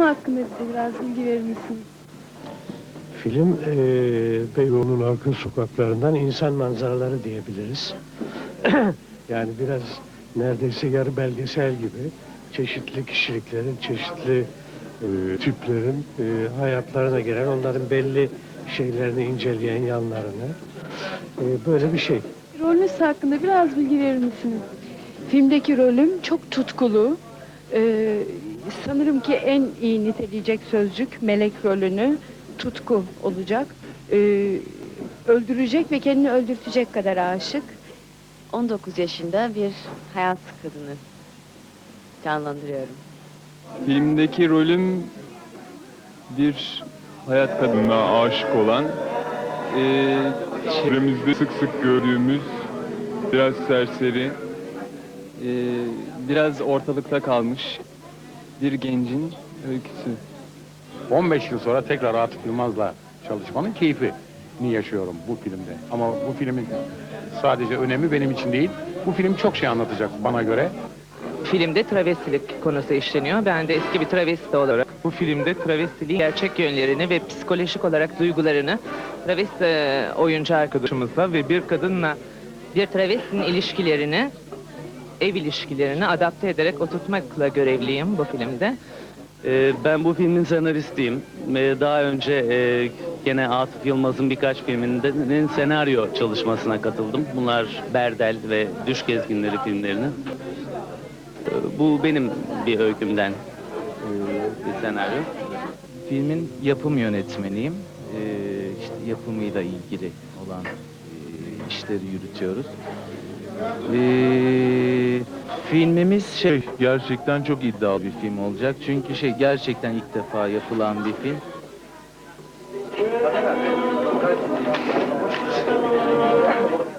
hakkında bize biraz bilgi verir misiniz? Film eee Beyoğlu'nun arka sokaklarından insan manzaraları diyebiliriz. yani biraz neredeyse yarı belgesel gibi çeşitli kişiliklerin, çeşitli eee, tiplerin eee, hayatlarına giren, onların belli şeylerini inceleyen yanlarını. Eee, böyle bir şey. Rolünüz hakkında biraz bilgi verir misiniz? Filmdeki rolüm çok tutkulu. Ee, sanırım ki en iyi niteleyecek sözcük melek rolünü tutku olacak. Ee, öldürecek ve kendini öldürtecek kadar aşık. 19 yaşında bir hayat kadını canlandırıyorum. Filmdeki rolüm bir hayat kadınına aşık olan, eee çevremizde sık sık gördüğümüz biraz serseri, eee, biraz ortalıkta kalmış bir gencin öyküsü. 15 yıl sonra tekrar Atıf Yılmaz'la çalışmanın keyfini yaşıyorum bu filmde. Ama bu filmin sadece önemi benim için değil. Bu film çok şey anlatacak bana göre. Filmde travestilik konusu işleniyor. Ben de eski bir travesti olarak bu filmde travestiliğin gerçek yönlerini ve psikolojik olarak duygularını travesti e, oyuncu arkadaşımızla ve bir kadınla bir travestinin ilişkilerini ev ilişkilerini adapte ederek oturtmakla görevliyim bu filmde. Ee, Ben bu filmin senaristiyim. Ee, Daha önce e, gene Atıf Yılmaz'ın birkaç filminin senaryo çalışmasına katıldım. Bunlar Berdel ve Düş Gezginleri filmlerinin. Ee, Bu benim bir öykümden e, bir senaryo. Filmin yapım yönetmeniyim. Ee, işte yapımıyla ilgili olan e, işleri yürütüyoruz. Filmimiz şey gerçekten çok iddialı bir film olacak. Çünkü şey gerçekten ilk defa yapılan bir film.